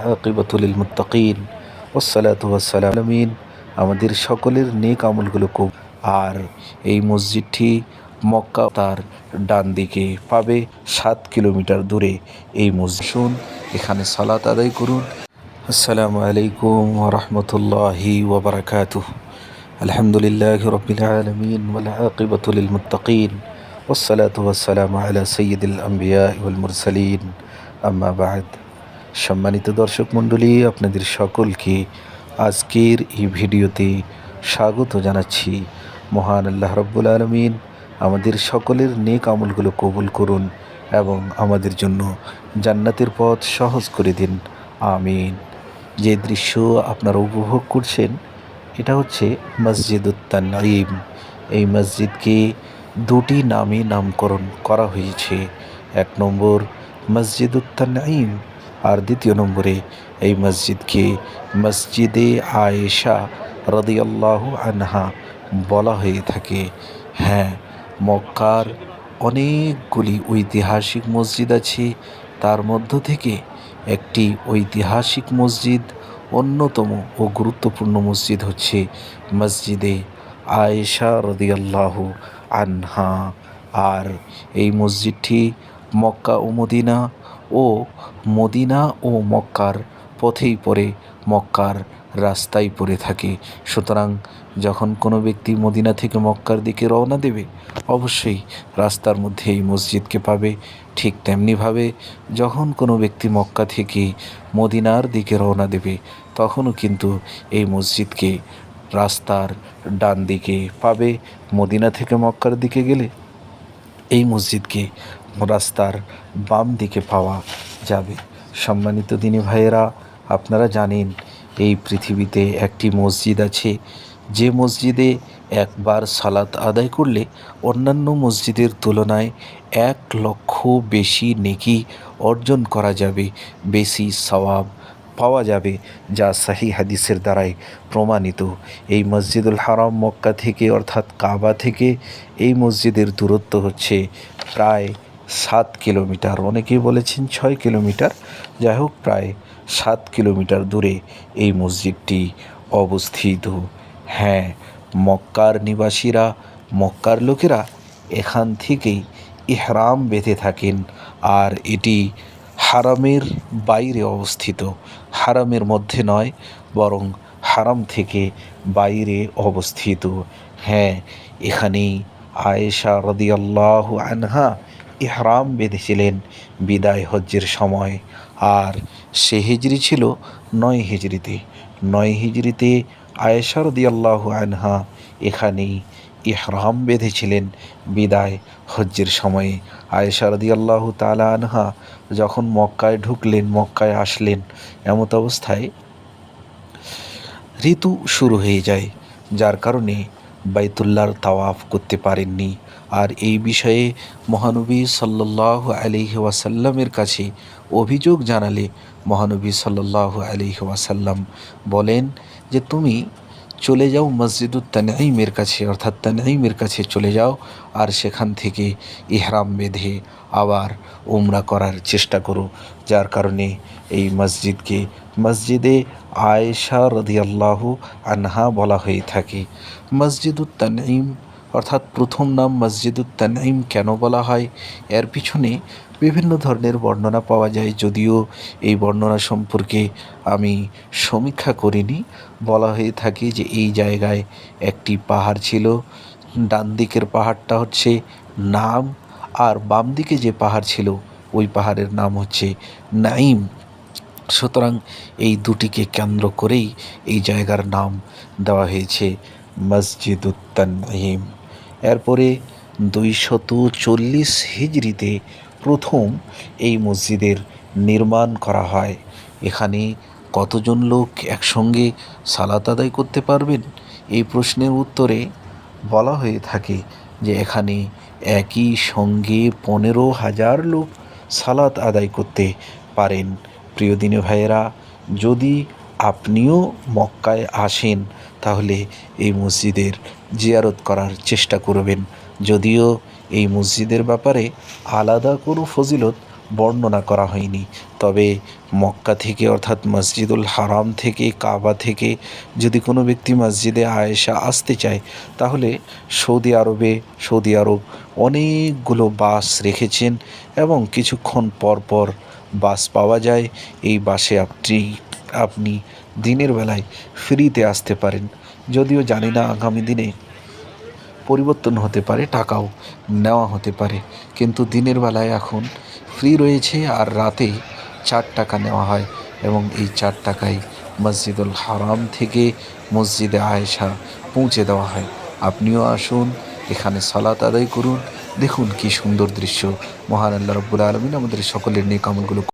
والعاقبة للمتقين والصلاة والسلام আলমিন আমাদের সকলের নেক আমলগুলো কব আর এই মসজিদটি মক্কা তার ডান দিকে পাবে সাত কিলোমিটার দূরে এই মসজিদ শুন এখানে সালাত আদায় করুন আসসালামু আলাইকুম ওরহমতুল্লাহি ওবরাকাতুহ الحمد لله رب العالمين والعاقبة للمتقين والصلاة والسلام على سيد الأنبياء والمرسلين أما بعد সম্মানিত দর্শক মণ্ডলী, আপনাদের সকলকে আজকের এই ভিডিওতে স্বাগত জানাচ্ছি। মহান আল্লাহ রব্বুল আলমিন আমাদের সকলের নেক আমলগুলো কবুল করুন এবং আমাদের জন্য জান্নাতের পথ সহজ করে দিন। আমিন। যে দৃশ্য আপনারা উপভোগ করছেন, এটা হচ্ছে মসজিদ উত্তানাইম এই মসজিদকে দুটি নামে নামকরণ করা হয়েছে। এক নম্বর মসজিদ উত্তানাইম আর দ্বিতীয় নম্বরে এই মসজিদকে মসজিদে আয়েশা রদিয়াল্লাহু আনহা বলা হয়ে থাকে। হ্যাঁ মক্কার অনেকগুলি ঐতিহাসিক মসজিদ আছে। তার মধ্য থেকে একটি ঐতিহাসিক মসজিদ, অন্যতম ও গুরুত্বপূর্ণ মসজিদ হচ্ছে মসজিদে আয়েশা রদিয়াল্লাহ আনহা। আর এই মসজিদটি মক্কা ও মদিনা ও মদিনা ও মক্কার পথেই পড়ে, মক্কার রাস্তায় পড়ে থাকে। সুতরাং যখন কোনো ব্যক্তি মদিনা থেকে মক্কার দিকে রওনা দেবে, অবশ্যই রাস্তার মধ্যে এই মসজিদকে পাবে। ঠিক তেমনিভাবে যখন কোনো ব্যক্তি মক্কা থেকে মদিনার দিকে রওনা দেবে, তখনও কিন্তু এই মসজিদকে রাস্তার ডান দিকে পাবে। মদিনা থেকে মক্কার দিকে গেলে এই মসজিদকে রাস্তার বাম দিকে পাওয়া যাবে। সম্মানিত দিনী ভাইয়েরা, আপনারা জানেন, এই পৃথিবীতে একটি মসজিদ আছে। যে মসজিদে একবার সালাত আদায় করলে অন্যান্য মসজিদের তুলনায় এক লক্ষ বেশি নেকি অর্জন করা যাবে, বেশি সওয়াব পাওয়া যাবে, যা সাহি হাদিসের দ্বারাই প্রমাণিত। এই মসজিদুল হারাম মক্কা থেকে, অর্থাৎ কাবা থেকে, এই মসজিদের দূরত্ব হচ্ছে প্রায় সাত কিলোমিটার, অনেকেই বলেছেন ছয় কিলোমিটার। যাই হোক, প্রায় সাত কিলোমিটার দূরে এই মসজিদটি অবস্থিত। হ্যাঁ মক্কার নিবাসীরা, মক্কার লোকেরা এখান থেকেই ইহরাম বেঁধে থাকেন। আর এটি হারামের বাইরে অবস্থিত। হারামের মধ্যে নয়, বরং হারাম থেকে বাইরে অবস্থিত। হ্যাঁ এখানেই আয়েশা রদিয়াল্লাহ আনহা ইহরাম বেঁধেছিলেন বিদায় হজ্জের সময়। আর সে হিজড়ি ছিল নয় হিজড়িতে নয় হিজড়িতে আয়েশা রদিয়াল্লাহ আনহা এখানেই ইহরাম বেঁধেছিলেন বিদায় হজ্জের সময়ে। আয়েশা রদিয়াল্লাহ তালা আনহা যখন মক্কায় ঢুকলেন, মক্কায় আসলেন, এমত অবস্থায় ঋতু শুরু হয়ে যায়, যার কারণে বাইতুল্লাহর তাওয়াফ করতে পারেননি। আর এই বিষয়ে মহানবী সাল্লাহ আলিহি ওয়াসাল্লামের কাছে অভিযোগ জানালে মহানবী সাল্লাহ আলিহি ওয়াসাল্লাম বলেন যে, তুমি চলে যাও মসজিদুত তানাইমের কাছে, অর্থাৎ তানহিমের কাছে চলে যাও আর সেখান থেকে ইহরাম বেঁধে আবার উমরা করার চেষ্টা করো। যার কারণে এই মসজিদকে, মসজিদে আয়েশা রদিয়াল্লাহু আনহা বলা হয়ে থাকে। মসজিদ তানাইম অর্থাৎ প্রথম নাম মসজিদুত তানাইম কেন বলা হয়? এর পিছনে বিভিন্ন ধরনের বর্ণনা পাওয়া যায়, যদিও এই বর্ণনা সম্পর্কে আমি সমীক্ষা করিনি। বলা হয়ে থাকে যে এই জায়গায় একটি পাহাড় ছিল, ডান দিকের পাহাড়টা হচ্ছে নাম আর বাম দিকে যে পাহাড় ছিল, ওই পাহাড়ের নাম হচ্ছে নাইম সুতরাং এই দুটিকে কেন্দ্র করেই এই জায়গার নাম দেওয়া হয়েছে মসজিদ উত্তানাইম এরপরে দুইশত চল্লিশ হিজড়িতে প্রথম এই মসজিদের নির্মাণ করা হয়। এখানে কতজন লোক একসঙ্গে সালাত আদায় করতে পারবেন? এই প্রশ্নের উত্তরে বলা হয়ে থাকে যে এখানে একই সঙ্গে পনেরো হাজার লোক সালাত আদায় করতে পারেন। প্রিয় দিনে ভাইয়েরা, যদি আপনিও মক্কায় আসেন তাহলে এই মসজিদের জিয়ারত করার চেষ্টা করবেন। যদিও এই মসজিদের ব্যাপারে আলাদা কোনো ফজিলত বর্ণনা করা হয়নি। তবে মক্কা থেকে অর্থাৎ মসজিদুল হারাম থেকে কাবা থেকে যদি কোনো ব্যক্তি মসজিদে আয়েশা আসতে চায়, তাহলে সৌদি আরবে, সৌদি আরব অনেকগুলো বাস রেখেছেন এবং কিছুক্ষণ পর পর বাস পাওয়া যায়। এই বাসে আপনি আপনি দিনের বেলায় ফ্রিতে আসতে পারেন। যদিও জানি না আগামী দিনে পরিবর্তন হতে পারে, টাকাও নেওয়া হতে পারে। কিন্তু দিনের বেলায় এখন ফ্রি রয়েছে আর রাতে চার টাকা নেওয়া হয় এবং এই চার টাকায় মসজিদুল হারাম থেকে মসজিদে আয়েশা পৌঁছে দেওয়া হয়। আপনিও আসুন, এখানে সালাত আদায় করুন। দেখুন কি সুন্দর দৃশ্য। মহান আল্লাহ রব্বুল আলমিন আমাদের সকলের নিয়ে আমলগুলো